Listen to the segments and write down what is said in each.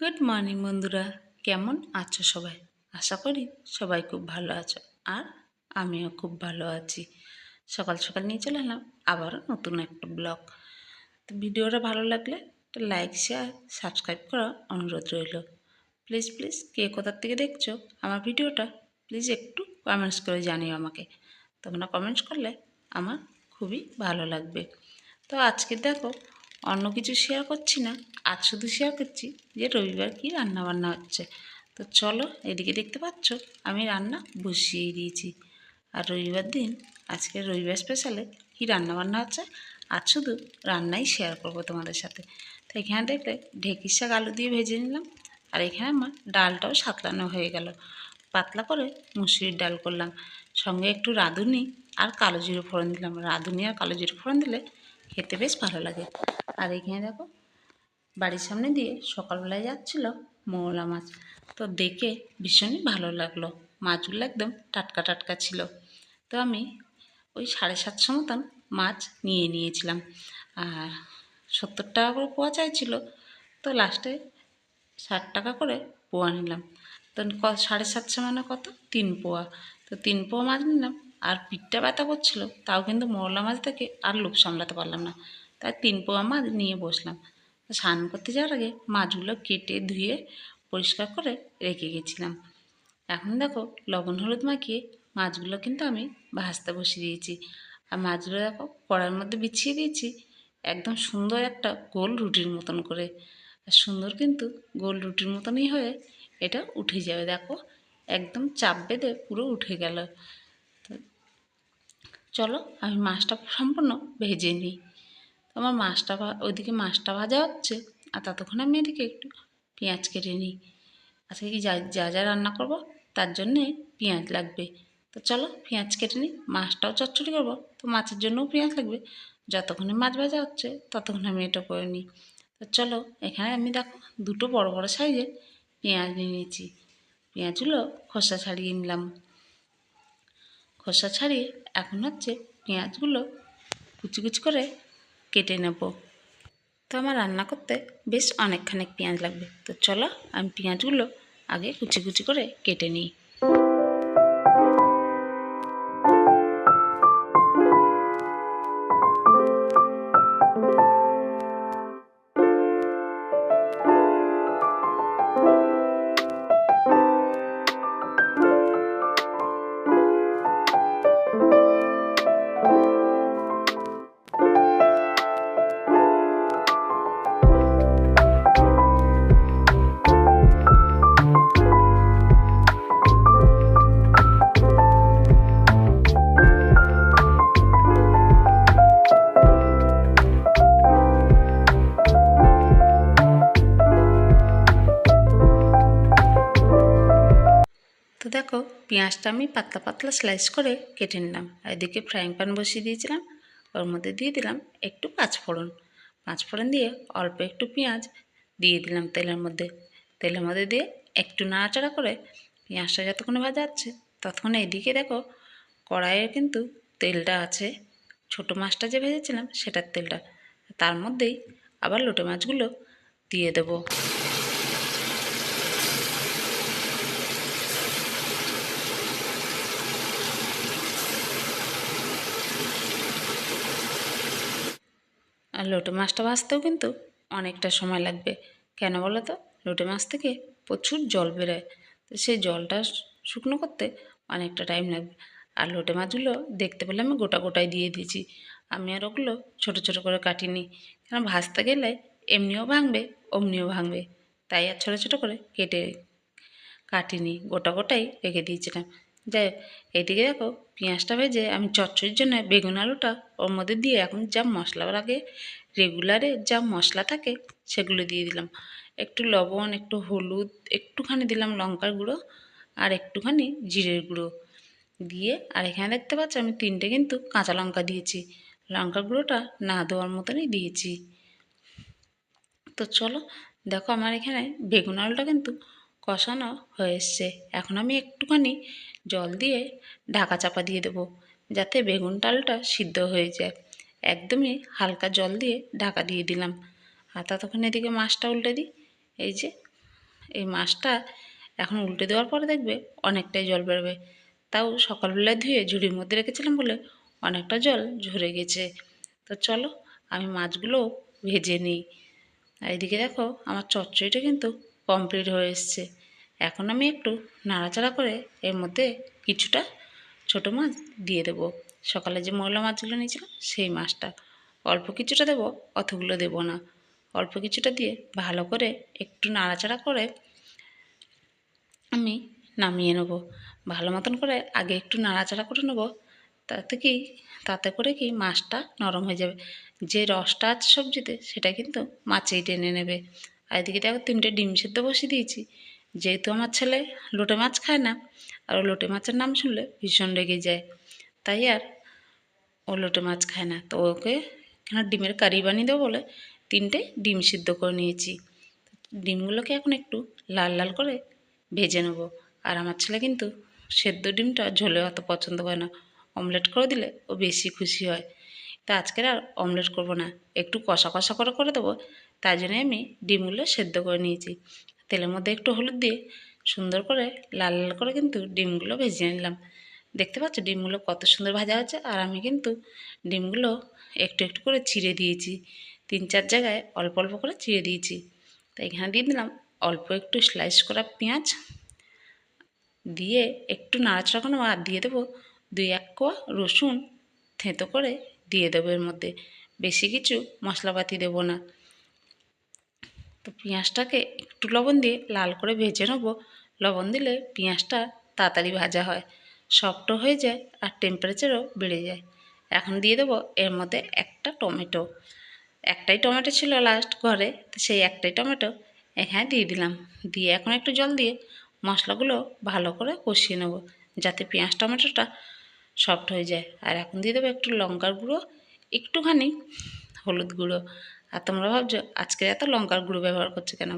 Good morning বন্ধুরা। কেমন আছো সবাই? আশা করি সবাই খুব ভালো আছো আর আমিও খুব ভালো আছি। সকাল সকাল নিয়ে চলে এলাম আবারও নতুন একটা ব্লগ। তো ভিডিওটা ভালো লাগলে একটা লাইক শেয়ার সাবস্ক্রাইব করা অনুরোধ রইল। প্লিজ প্লিজ কে কোথার থেকে দেখছ আমার ভিডিওটা প্লিজ একটু কমেন্টস করে জানিও আমাকে। তোমরা কমেন্টস করলে আমার খুবই ভালো লাগবে। তো আজকে দেখো অন্য কিছু শেয়ার করছি না। আজ শুধু শেয়ার করছি যে রবিবার কী রান্না বান্না হচ্ছে। তো চলো এদিকে দেখতে পাচ্ছ, আমি রান্না বসিয়ে দিয়েছি। আর রবিবার দিন, আজকে রবিবার স্পেশালে কী রান্না বান্না হচ্ছে, আজ শুধু রান্নাই শেয়ার করব তোমাদের সাথে। তো এখানে দেখলে ঢেঁকির শাক আলু দিয়ে ভেজে নিলাম। আর এখানে আমার ডালটাও সাতলানো হয়ে গেল। পাতলা করে মুসুরির ডাল করলাম। সঙ্গে একটু রাঁধুনি আর কালো জিরে ফোড়ন দিলাম। রাঁধুনি আর কালো জিরে ফোড়ন দিলে খেতে বেশ ভালো লাগে। আর এখানে দেখো। বাড়ির সামনে দিয়ে সকালবেলায় যাচ্ছিল মৌলা মাছ। তো দেখে ভীষণই ভালো লাগল। মাছগুলো একদম টাটকা টাটকা ছিল। তো আমি ওই সাড়ে সাতশো মতন মাছ নিয়ে নিয়েছিলাম। আর সত্তর টাকা করে পোয়া চাইছিল। তো লাস্টে ষাট টাকা করে পোয়া নিলাম। তো সাড়ে সাতশো মানে কত? তিন পোয়া। তো তিন পোয়া মাছ নিলাম। আর পিঠটা ব্যথা করছিল। তাও কিন্তু মৌলা মাছ থেকে আর লোভ সামলাতে পারলাম না। তাই তিন পোয়া মাছ নিয়ে বসলাম। স্নান করতে যাওয়ার আগে মাছগুলো কেটে ধুয়ে পরিষ্কার করে রেখে গেছিলাম। এখন দেখো, লবণ হলুদ মাখিয়ে মাছগুলো কিন্তু আমি ভাজতে বসিয়ে দিয়েছি। আর মাছগুলো দেখো কড়ার মধ্যে বিছিয়ে দিয়েছি। একদম সুন্দর একটা গোল রুটির মতন করে। আর সুন্দর কিন্তু গোল রুটির মতনই হয়ে এটা উঠে যাবে, দেখো। একদম চাপ বেঁধে পুরো উঠে গেল। চলো, আমি মাছটা সম্পূর্ণ ভেজে নিই। আমার মাছটা ওইদিকে মাছটা ভাজা হচ্ছে, আর ততক্ষণ আমি এদিকে একটু পেঁয়াজ কেটে নিই। আজকে কি যা যা যা রান্না করব, তার জন্যে পেঁয়াজ লাগবে। তো চলো পেঁয়াজ কেটে নিই, মাছটাও চচ্চড়ি করব, তো মাছের জন্যও পেঁয়াজ লাগবে। যতক্ষণে মাছ ভাজা হচ্ছে, ততক্ষণ আমি এটা করে নিই। তো চলো এখানে আমি দেখো দুটো বড় বড় সাইজের পেঁয়াজ নিয়ে নিয়েছি। পেঁয়াজগুলো খোসা ছাড়িয়ে নিলাম। খোসা ছাড়িয়ে এখন হচ্ছে পেঁয়াজগুলো কুচি কুচি করে কেটে নেব। তো আমার রান্না করতে বেশ অনেকখানি পেঁয়াজ লাগবে। তো চলো আমি পেঁয়াজগুলো আগে কুচি কুচি করে কেটে নিই। দেখো, পেঁয়াজটা আমি পাতলা পাতলা স্লাইস করে কেটে নিলাম। আর এদিকে ফ্রাইং প্যান বসিয়ে দিয়েছিলাম। ওর মধ্যে দিয়ে দিলাম একটু পাঁচফোড়ন। পাঁচফোড়ন দিয়ে অল্প একটু পেঁয়াজ দিয়ে দিলাম তেলের মধ্যে। তেলের মধ্যে দিয়ে একটু নাড়াচাড়া করে পেঁয়াজটা যতক্ষণে ভাজা যাচ্ছে ততক্ষণে এদিকে দেখো, কড়াইয়ে কিন্তু তেলটা আছে। ছোটো মাছটা যে ভেজেছিলাম, সেটার তেলটা। তার মধ্যেই আবার লোটে মাছগুলো দিয়ে দেবো। আর লোটে মাছটা ভাজতেও কিন্তু অনেকটা সময় লাগবে। কেন বলো তো? লোটে মাছ থেকে প্রচুর জল বেরোয়। তো সেই জলটা শুকনো করতে অনেকটা টাইম লাগবে। আর লোটে মাছগুলো দেখতে পেলে আমি গোটা গোটাই দিয়ে দিয়েছি। আমি আর ওগুলো ছোটো ছোটো করে কাটিনি। কেন ভাজতে গেলে এমনিও ভাঙবে, অমনিও ভাঙবে। তাই আর ছোটো ছোটো করে কেটে কাটিনি। গোটা গোটাই রেখে দিয়েছিলাম। যাই হোক এইদিকে দেখো পেঁয়াজটা ভেজে আমি চচ্চড়ির জন্য বেগুন আলুটা ওর মধ্যে দিয়ে এখন যা মশলা লাগে রেগুলারে যা মশলা থাকে সেগুলো দিয়ে দিলাম। একটু লবণ, একটু হলুদ, একটুখানি দিলাম লঙ্কার গুঁড়ো আর একটুখানি জিরের গুঁড়ো দিয়ে আর এখানে দেখতে পাচ্ছ আমি তিনটে কিন্তু কাঁচা লঙ্কা দিয়েছি। লঙ্কার গুঁড়োটা না দেওয়ার মতনই দিয়েছি। তো চলো দেখো আমার এখানে বেগুন আলুটা কিন্তু কষানো হয়ে এসছে। এখন আমি একটুখানি জল দিয়ে ঢাকা চাপা দিয়ে দেবো, যাতে বেগুন আলুটা সিদ্ধ হয়ে যায়। একদমই হালকা জল দিয়ে ঢাকা দিয়ে দিলাম। আর ততক্ষণ এদিকে মাছটা উল্টে দিই। এই যে, এই মাছটা এখন উল্টে দেওয়ার পরে দেখবে অনেকটাই জল বেরোবে। তাও সকালবেলায় ধুয়ে ঝুড়ির মধ্যে রেখেছিলাম বলে অনেকটা জল ঝরে গেছে। তো চলো, আমি মাছগুলো ভেজে নিই। আর এদিকে দেখো, আমার চচ্চড়িটা কিন্তু কমপ্লিট হয়ে এসছে। এখন আমি একটু নাড়াচাড়া করে এর মধ্যে কিছুটা ছোটো মাছ দিয়ে দেবো। সকালে যে ময়লা মাছগুলো নিয়েছিলাম সেই মাছটা। অল্প কিছুটা দেবো, অতগুলো দেবো না। অল্প কিছুটা দিয়ে ভালো করে একটু নাড়াচাড়া করে আমি নামিয়ে নেব। ভালো মতন করে আগে একটু নাড়াচাড়া করে নেব। তাতে কি, তাতে করে কি মাছটা নরম হয়ে যাবে। যে রসটা আছে সবজিতে সেটা কিন্তু মাছেই টেনে নেবে। আর এদিকে দেখো তিনটে ডিম সেদ্ধ বসিয়ে দিয়েছি। যেহেতু আমার ছেলে লোটে মাছ খায় না, আর ও লোটে মাছের নাম শুনলে ভীষণ রেগে যায়। তাই আর ও লোটে মাছ খায় না। তো ওকে কেন ডিমের কারি বানিয়ে দেবো বলে তিনটে ডিম সিদ্ধ করে নিয়েছি। ডিমগুলোকে এখন একটু লাল লাল করে ভেজে নেব। আর আমার ছেলে কিন্তু সেদ্ধ ডিমটা ঝোলে অত পছন্দ করে না। অমলেট করে দিলে ও বেশি খুশি হয়। তা আজকের আর অমলেট করব না। একটু কষা কষা করে করে দেবো। তাই জন্যে আমি ডিমগুলো সেদ্ধ করে নিয়েছি। তেলের মধ্যে একটু হলুদ দিয়ে সুন্দর করে লাল লাল করে কিন্তু ডিমগুলো ভেজে নিলাম। দেখতে পাচ্ছ ডিমগুলো কত সুন্দর ভাজা হচ্ছে আর আমি কিন্তু ডিমগুলো একটু একটু করে চিড়ে দিয়েছি। তিন চার জায়গায় অল্প অল্প করে চিড়ে দিয়েছি। তো এখানে দিয়ে দিলাম অল্প একটু স্লাইস করা পেঁয়াজ। দিয়ে একটু নাড়াচাড়া করে আর দিয়ে দেবো দুই এক কোয়া রসুন থেঁতো করে দিয়ে দেবো এর মধ্যে। বেশি কিছু মশলাপাতি দেবো না। তো পেঁয়াজটাকে একটু লবণ দিয়ে লাল করে ভেজে নেব। লবণ দিলে পেঁয়াজটা তাড়াতাড়ি ভাজা হয়, সফটও হয়ে যায় আর টেম্পারেচারও বেড়ে যায়। এখন দিয়ে দেবো এর মধ্যে একটা টমেটো। একটাই টমেটো ছিল লাস্ট ঘরে, তো সেই একটাই টমেটো এখানে দিয়ে দিলাম। দিয়ে এখন একটু জল দিয়ে মশলাগুলো ভালো করে কষিয়ে নেব যাতে পেঁয়াজ টমেটোটা সফট হয়ে যায়। আর এখন দিয়ে দেবো একটু লঙ্কার গুঁড়ো, একটুখানি হলুদ গুঁড়ো। আর তোমরা ভাবছ, আজকে এত লঙ্কার গুঁড়ো ব্যবহার করছে কেন?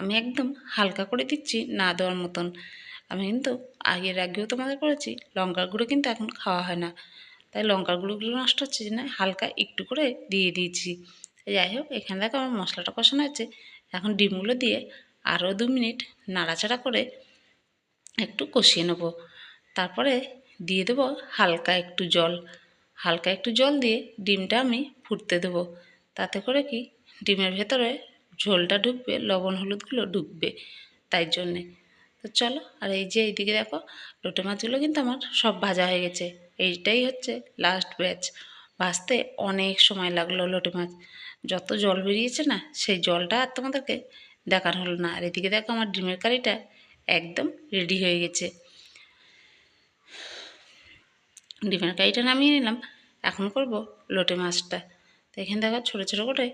আমি একদম হালকা করে দিচ্ছি না দেওয়ার মতন। আমি কিন্তু আগের আগেও তোমাদের করেছি লঙ্কার গুঁড়ো কিন্তু এখন খাওয়া হয় না। তাই লঙ্কার গুঁড়োগুলো নষ্ট হচ্ছে যে না, হালকা একটু করে দিয়ে দিয়েছি। যাই হোক, এখানে দেখো আমার মশলাটা কষানো হচ্ছে এখন ডিমগুলো দিয়ে আরও দু মিনিট নাড়াচাড়া করে একটু কষিয়ে নেব। তারপরে দিয়ে দেবো হালকা একটু জল। হালকা একটু জল দিয়ে ডিমটা আমি ফুটতে দেবো। তাতে করে কি? ডিমের ভেতরে ঝোলটা ঢুকবে, লবণ, হলুদগুলো ঢুকবে তাই জন্যে। তো চলো, আর এই যে এইদিকে দেখো, লোটে মাছগুলো কিন্তু আমার সব ভাজা হয়ে গেছে। এইটাই হচ্ছে লাস্ট ব্যাচ ভাজতে অনেক সময় লাগল লোটে মাছ। যত জল বেরিয়েছে না, সেই জলটা আর তোমাদেরকে দেখানো হলো না। আর এদিকে দেখো আমার ডিমের কারিটা একদম রেডি হয়ে গেছে। ডিমের কারিটা নামিয়ে নিলাম। এখন করব লোটে মাছটা। তো এখানে দেখো ছোটো ছোটো করে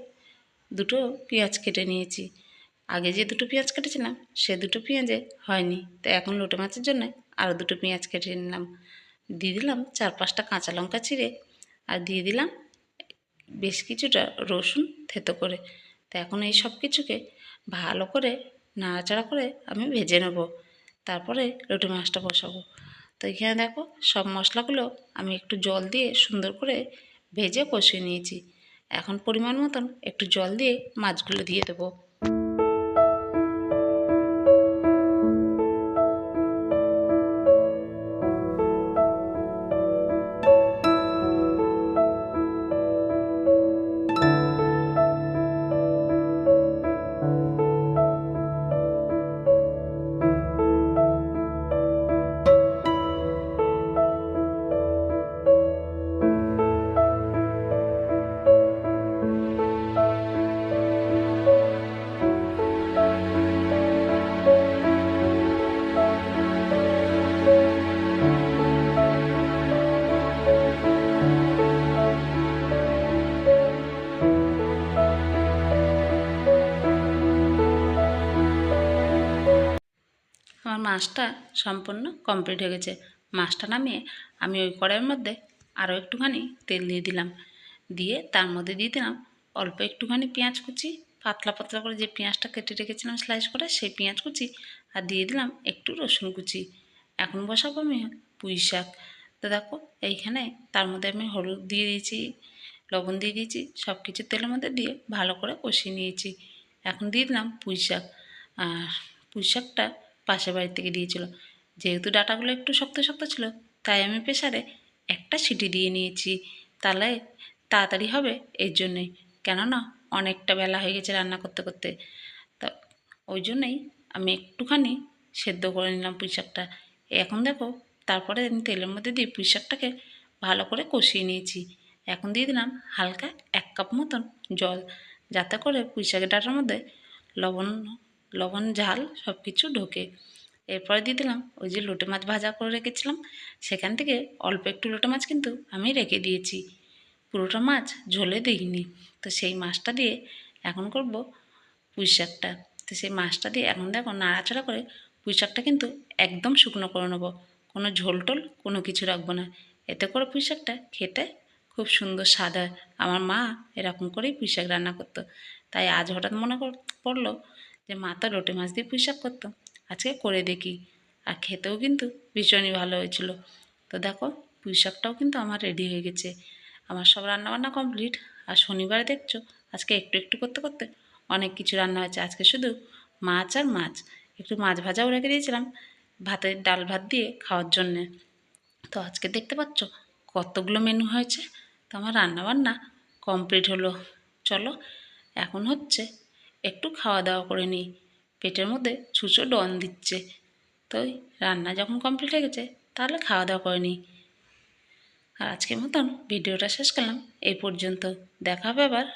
দুটো পেঁয়াজ কেটে নিয়েছি। আগে যে দুটো পেঁয়াজ কেটেছিলাম, সে দুটো পেঁয়াজে হয়নি। তো এখন লোটে মাছের জন্য আরও দুটো পেঁয়াজ কেটে নিলাম। দিয়ে দিলাম চার পাঁচটা কাঁচা লঙ্কা চিড়ে আর দিয়ে দিলাম বেশ কিছুটা রসুন থেতো করে। তো এখন এই সব কিছুকে ভালো করে নাড়াচাড়া করে আমি ভেজে নেব। তারপরে লোটে মাছটা বসাবো। তো এখানে দেখো সব মশলাগুলো আমি একটু জল দিয়ে সুন্দর করে ভেজে কষিয়ে নিয়েছি। এখন পরিমাণ মতন একটু জল দিয়ে মাছগুলো দিয়ে দেবো। আমার মাছটা সম্পূর্ণ কমপ্লিট হয়ে গেছে। মাছটা নামিয়ে আমি ওই কড়াইয়ের মধ্যে আরও একটুখানি তেল দিয়ে দিলাম। দিয়ে তার মধ্যে দিয়ে দিলাম অল্প একটুখানি পেঁয়াজ কুচি, পাতলা পাতলা করে যে পেঁয়াজটা কেটে রেখেছিলাম স্লাইস করে সেই পেঁয়াজ কুচি আর দিয়ে দিলাম একটু রসুন কুচি। এখন বসাবো আমি পুঁই শাক। তো দেখো এইখানে তার মধ্যে আমি হলুদ দিয়ে দিয়েছি, লবণ দিয়ে দিয়েছি সব কিছু তেলের মধ্যে দিয়ে ভালো করে কষিয়ে নিয়েছি। এখন দিয়ে দিলাম পুঁই শাক। আর পুঁই শাকটা পাশের বাড়ি থেকে দিয়েছিল। যেহেতু ডাটাগুলো একটু শক্ত শক্ত ছিল, তাই আমি প্রেসারে একটা সিটি দিয়ে নিয়েছি। তাহলে তাড়াতাড়ি হবে এর জন্যেই। কেননা অনেকটা বেলা হয়ে গেছে রান্না করতে করতে। তা ওই জন্যেই আমি একটুখানি সেদ্ধ করে নিলাম পুঁই শাকটা। এখন দেখো, তারপরে আমি তেলের মধ্যে দিয়ে পুঁই শাকটাকে ভালো করে কষিয়ে নিয়েছি। এখন দিয়ে দিলাম হালকা এক কাপ মতন জল, যাতে করে পুঁই শাকের ডাটার মধ্যে লবণ লবণ, ঝাল সব কিছু ঢোকে। এরপরে দিয়ে দিলাম ওই যে লোটে মাছ ভাজা করে রেখেছিলাম। সেখান থেকে অল্প একটু লোটে মাছ কিন্তু আমি রেখে দিয়েছি। পুরোটা মাছ ঝোলে দিইনি। তো সেই মাছটা দিয়ে এখন করব পুঁই শাকটা। তো সেই মাছটা দিয়ে এখন দেখো নাড়াচাড়া করে পুঁই শাকটা কিন্তু একদম শুকনো করে নেব। কোনো ঝোল টোল কোনো কিছু রাখব না। এতে করে পুঁই শাকটা খেতে খুব সুন্দর স্বাদ হয়। আমার মা এরকম করেই পুঁই শাক রান্না করতো। তাই আজ হঠাৎ মনে পড়ল যে মা তো লোটে মাছ দিয়ে পুঁই শাক করতো। আজকে করে দেখি। আর খেতেও কিন্তু ভীষণই ভালো হয়েছিল। তো দেখো পুঁই শাকটাও কিন্তু আমার রেডি হয়ে গেছে। আমার সব রান্নাবান্না কমপ্লিট আর শনিবারে দেখছ, আজকে একটু একটু করতে করতে অনেক কিছু রান্না হয়েছে। আজকে শুধু মাছ আর মাছ। একটু মাছ ভাজাও রেখে দিয়েছিলাম ভাতের ডাল ভাত দিয়ে খাওয়ার জন্যে। তো আজকে দেখতে পাচ্ছ, কতগুলো মেনু হয়েছে। তো আমার রান্নাবান্না কমপ্লিট হলো। চলো, এখন হচ্ছে একটু খাওয়া দাওয়া করে নিই। পেটের মধ্যে ছুঁচো ডন দিচ্ছে। তো রান্না যখন কমপ্লিট হয়ে গেছে, তাহলে খাওয়া দাওয়া করে নিই। আর আজকের মতন ভিডিওটা শেষ করলাম। এই পর্যন্ত। দেখা হবে আবার।